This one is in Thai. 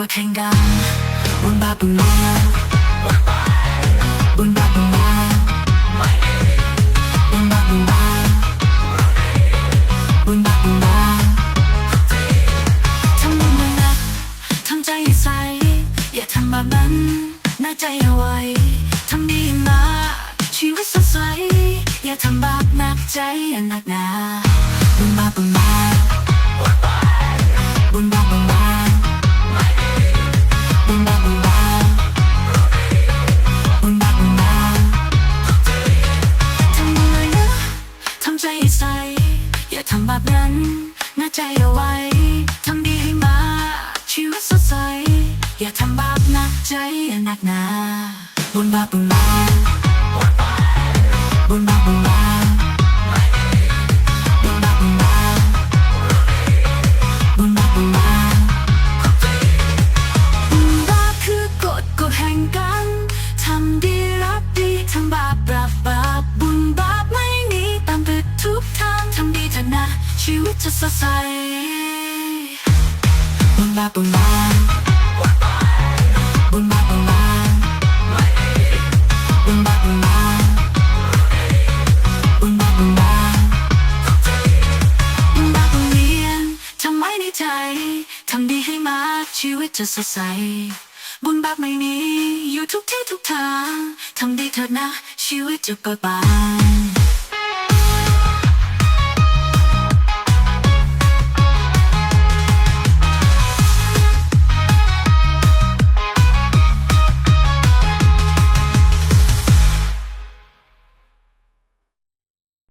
กดเพลงดังบุญบาบุญมาบุญบาบุญมาบุญบาบุญมาบุญบาบุญมาทำบุญมานะทำใจใส อย่าทำแบบนั้นน่าใจเอาไว้ทำดีมาชีวิตสดใส อย่าทำบาปหนักใจอย่าหนักหนาบุญบาบุญมา น่าใจเอาไว้ ทำดีให้มาชีวิตสดใส อย่าทำบาปหนักใจอย่าหนักหนาบุญบาปบุญมาบุญบาปบุญมา ชีวิตจะสดใสบุญบาปบุญมาบุญบาปบุญมาบุญบาบุญมาบุญบาปบุญมาบุญบาปบุญเรียนทำไว้ในใจทำดีให้มากชีวิตจะสดใสบุญบาปไม่มีอยู่ทุกที่ทุกทางทำดีเถิดนะ ชีวิตจะเปิดบาน